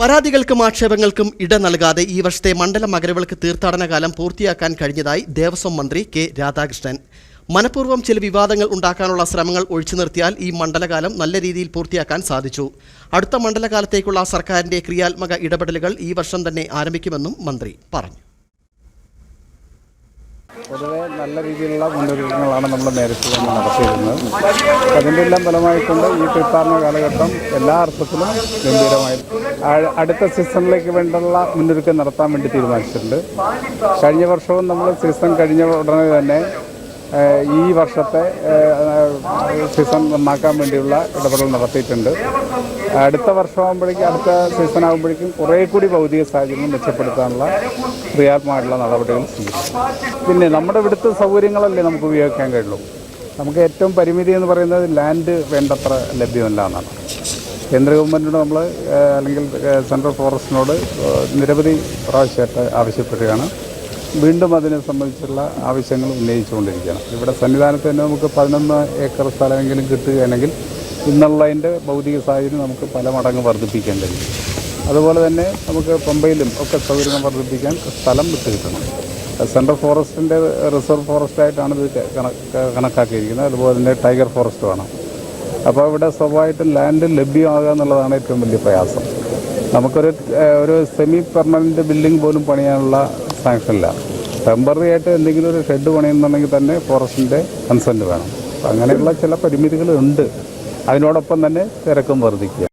പരാതികൾക്കും ആക്ഷേപങ്ങൾക്കും ഇട നൽകാതെ ഈ വർഷത്തെ മണ്ഡല മകരവിളക്ക് തീർത്ഥാടന കാലം പൂർത്തിയാക്കാൻ കഴിഞ്ഞതായി ദേവസ്വം മന്ത്രി കെ രാധാകൃഷ്ണൻ. മനഃപൂർവം ചില വിവാദങ്ങൾ ഉണ്ടാക്കാനുള്ള ശ്രമങ്ങൾ ഒഴിച്ചു നിർത്തിയാൽ ഈ മണ്ഡലകാലം നല്ല രീതിയിൽ പൂർത്തിയാക്കാൻ സാധിച്ചു. അടുത്ത മണ്ഡലകാലത്തേക്കുള്ള സർക്കാരിന്റെ ക്രിയാത്മക ഇടപെടലുകൾ ഈ വർഷം തന്നെ ആരംഭിക്കുമെന്നും മന്ത്രി പറഞ്ഞു. പൊതുവെ നല്ല രീതിയിലുള്ള മുന്നൊരുക്കങ്ങളാണ് നമ്മൾ നേരത്തെ തന്നെ നടത്തിയിരുന്നത്. അതിന്റെ എല്ലാം ഫലമായിക്കൊണ്ട് ഈ തീർത്ഥാടന കാലഘട്ടം എല്ലാ അർത്ഥത്തിലും ഗംഭീരമായി. അടുത്ത സീസണിലേക്ക് വേണ്ടുള്ള മുന്നൊരുക്കം നടത്താൻ വേണ്ടി തീരുമാനിച്ചിട്ടുണ്ട്. കഴിഞ്ഞ വർഷവും നമ്മൾ സീസൺ കഴിഞ്ഞ ഉടനെ തന്നെ ഈ വർഷത്തെ സീസൺ നന്നാക്കാൻ വേണ്ടിയുള്ള ഇടപെടൽ നടത്തിയിട്ടുണ്ട്. അടുത്ത വർഷമാകുമ്പോഴേക്കും അടുത്ത സീസൺ ആകുമ്പോഴേക്കും കുറേ കൂടി ഭൗതിക സാഹചര്യം മെച്ചപ്പെടുത്താനുള്ള ക്രിയാത്മകമായിട്ടുള്ള നടപടികൾ സ്വീകരിക്കും. പിന്നെ നമ്മുടെ ഇവിടുത്തെ സൗകര്യങ്ങളല്ലേ നമുക്ക് ഉപയോഗിക്കാൻ കഴിയുള്ളൂ. നമുക്ക് ഏറ്റവും പരിമിതി എന്ന് പറയുന്നത് ലാൻഡ് വേണ്ടത്ര ലഭ്യമല്ല എന്നാണ്. കേന്ദ്ര ഗവൺമെന്റിനോട് നമ്മൾ അല്ലെങ്കിൽ സെൻട്രൽ ഫോറസ്റ്റിനോട് നിരവധി പ്രാവശ്യമായിട്ട് ആവശ്യപ്പെടുകയാണ്. വീണ്ടും അതിനെ സംബന്ധിച്ചുള്ള ആവശ്യങ്ങൾ ഉന്നയിച്ചുകൊണ്ടിരിക്കുകയാണ്. ഇവിടെ സന്നിധാനത്ത് തന്നെ നമുക്ക് പതിനൊന്ന് ഏക്കർ സ്ഥലമെങ്കിലും കിട്ടുകയാണെങ്കിൽ ഇന്നുള്ളതിന്റെ ഭൗതിക സാഹചര്യം നമുക്ക് പല മടങ്ങ് വർദ്ധിപ്പിക്കാൻ കഴിയും അതുപോലെ തന്നെ നമുക്ക് പമ്പയിലും ഒക്കെ സൗകര്യം വർദ്ധിപ്പിക്കാൻ സ്ഥലം വിട്ട് കിട്ടണം. സെൻട്രൽ ഫോറസ്റ്റിന്റെ റിസർവ് ഫോറസ്റ്റായിട്ടാണ് ഇത് കണക്ക് കണക്കാക്കിയിരിക്കുന്നത്. അതുപോലെ തന്നെ ടൈഗർ ഫോറസ്റ്റ് വേണം അപ്പോൾ ഇവിടെ സ്വാഭാവികമായിട്ടും ലാൻഡ് ലഭ്യമാകുക എന്നുള്ളതാണ് ഏറ്റവും വലിയ പ്രയാസം. നമുക്കൊരു ഒരു സെമി പെർമനന്റ് ബിൽഡിംഗ് പോലും പണിയാനുള്ള സാങ്ഷനില്ല ടെമ്പററി ആയിട്ട് എന്തെങ്കിലും ഒരു ഷെഡ് പണിയുന്നുണ്ടെങ്കിൽ തന്നെ ഫോറസ്റ്റിന്റെ കൺസെന്റ് വേണം. അങ്ങനെയുള്ള ചില പരിമിതികളുണ്ട് അതിനോടൊപ്പം തന്നെ തിരക്കും വർദ്ധിക്കുക.